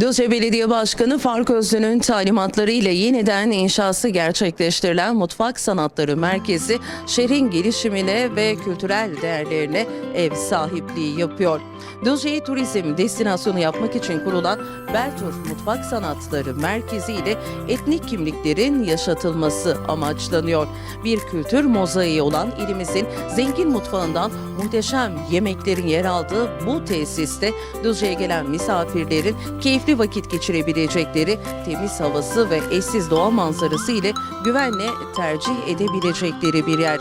Düzce Belediye Başkanı Faruk Özlü'nün talimatları ile yeniden inşası gerçekleştirilen Mutfak Sanatları Merkezi şehrin gelişimine ve kültürel değerlerine ev sahipliği yapıyor. Düzce'yi turizm destinasyonu yapmak için kurulan Beltur Mutfak Sanatları Merkezi ile etnik kimliklerin yaşatılması amaçlanıyor. Bir kültür mozaiği olan ilimizin zengin mutfağından muhteşem yemeklerin yer aldığı bu tesiste Düzce'ye gelen misafirlerin keyifli vakit geçirebilecekleri temiz havası ve eşsiz doğa manzarası ile güvenle tercih edebilecekleri bir yer.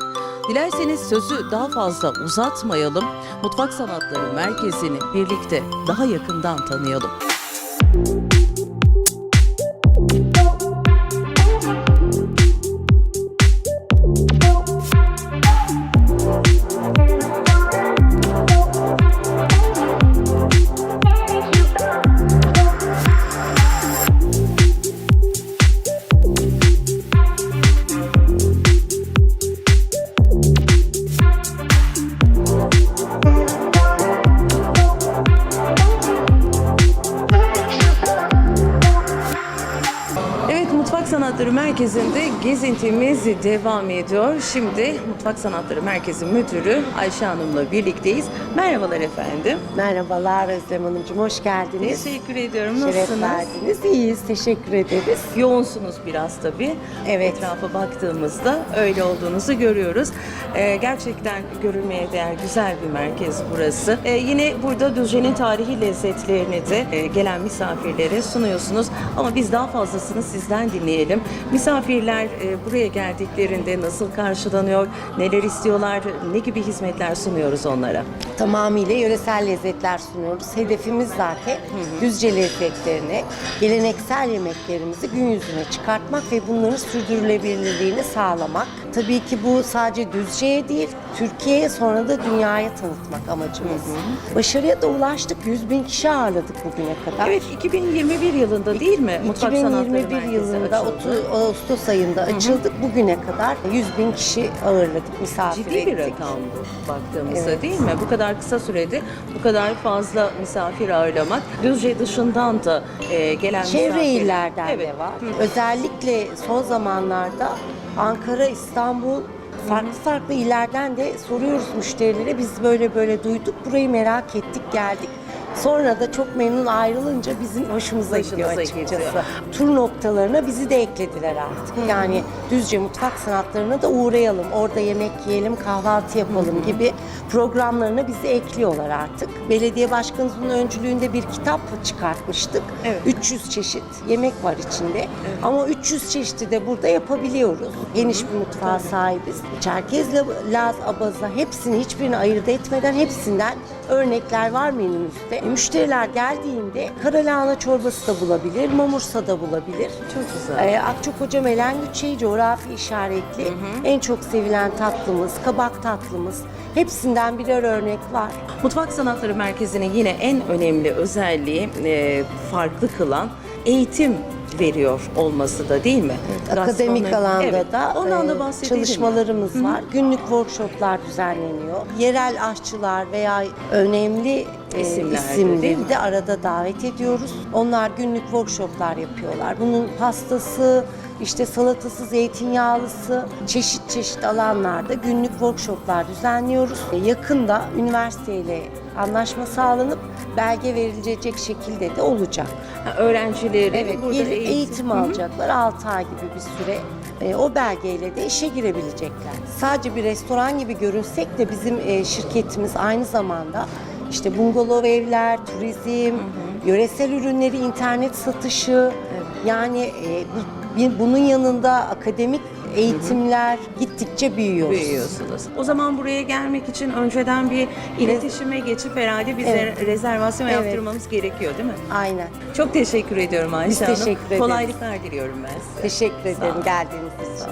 Dilerseniz sözü daha fazla uzatmayalım. Mutfak Sanatları Merkezi'ni birlikte daha yakından tanıyalım. Sanatları Merkezi'nde gezintimiz devam ediyor. Şimdi Mutfak Sanatları Merkezi Müdürü Ayşe Hanım'la birlikteyiz. Merhabalar efendim. Merhabalar Özlem Hanımcığım, hoş geldiniz. Teşekkür ediyorum. Şeref Nasılsınız? verdiniz. İyiyiz, teşekkür ederiz. Yoğunsunuz biraz tabii. Evet. Etrafa baktığımızda öyle olduğunuzu görüyoruz. Ee, gerçekten görülmeye değer güzel bir merkez burası. Ee, yine burada Düzce'nin tarihi lezzetlerini de e, gelen misafirlere sunuyorsunuz. Ama biz daha fazlasını sizden dinleyelim. Misafirler e, buraya geldiklerinde nasıl karşılanıyor, neler istiyorlar, ne gibi hizmetler sunuyoruz onlara? Tamamıyla yöresel lezzetler sunuyoruz. Hedefimiz zaten Düzce lezzetlerini, geleneksel yemeklerimizi gün yüzüne çıkartmak ve bunların sürdürülebilirliğini sağlamak. Tabii ki bu sadece Düzce'ye değil, Türkiye'ye sonra da dünyaya tanıtmak amacımız. Başarıya da ulaştık. 100 bin kişi ağırladık bugüne kadar. Evet 2021 yılında değil mi? Mutfak Sanatları 2021 Merkezi yılında açıldı. 30 Ağustos ayında açıldık. Bugüne kadar 100 bin kişi ağırladık, misafir Ciddi bir ettik. rakam bu baktığımızda Evet. değil mi? Bu kadar kısa sürede bu kadar fazla misafir ağırlamak. Düzce dışından da e, gelen Çevre misafir. illerden Evet. de var. Özellikle son zamanlarda Ankara, İstanbul farklı farklı illerden de soruyoruz müşterilere. Biz böyle böyle duyduk, burayı merak ettik, geldik. Sonra da çok memnun ayrılınca bizim hoşumuza Hoşunuza gidiyor açıkçası. gidiyor. Tur noktalarına bizi de eklediler artık. Yani Düzce Mutfak Sanatlarına da uğrayalım. Orada yemek yiyelim, kahvaltı yapalım gibi programlarına bizi ekliyorlar artık. Belediye başkanımızın öncülüğünde bir kitap çıkartmıştık. Evet. 300 çeşit yemek var içinde. Ama 300 çeşidi de burada yapabiliyoruz. Geniş bir mutfağa sahibiz. Çerkez, Laz, Abaza hepsini hiçbirini ayırt etmeden hepsinden örnekler var menümüzde. E, Müşteriler geldiğinde karalahana çorbası da bulabilir, mamursa da bulabilir. Çok güzel. Ee, Akçakoca Melengüt Çayı coğrafi işaretli en çok sevilen tatlımız, kabak tatlımız. Hepsinden birer örnek var. Mutfak Sanatları Merkezi'nin yine en önemli özelliği e, farklı kılan eğitim veriyor olması da değil mi? Akademik Gastronomi- alanda Evet, da ondan da e, çalışmalarımız var. Günlük workshoplar düzenleniyor. Yerel aşçılar veya önemli e, isimleri mi? de arada davet ediyoruz. Onlar günlük workshoplar yapıyorlar. Bunun pastası, işte salatası, zeytinyağlısı, çeşit çeşit alanlarda günlük workshoplar düzenliyoruz. E, Yakında üniversiteyle anlaşma sağlanıp belge verilecek şekilde de olacak. Ha, öğrencileri Evet, burada gelip eğitim, eğitim, alacaklar 6 ay gibi bir süre. E, o belgeyle de işe girebilecekler. Sadece bir restoran gibi görünsek de bizim e, şirketimiz aynı zamanda işte bungalov evler, turizm, yöresel ürünleri internet satışı yani e, bu- bunun yanında akademik eğitimler gittikçe büyüyoruz. büyüyorsunuz. O zaman buraya gelmek için önceden bir iletişime geçip herhalde bize Evet. rezervasyon Evet. yaptırmamız gerekiyor değil mi? Aynen. Çok teşekkür ediyorum Ayşe Biz Hanım. teşekkür ederiz. Kolaylıklar diliyorum ben size. Teşekkür ederim geldiğiniz için.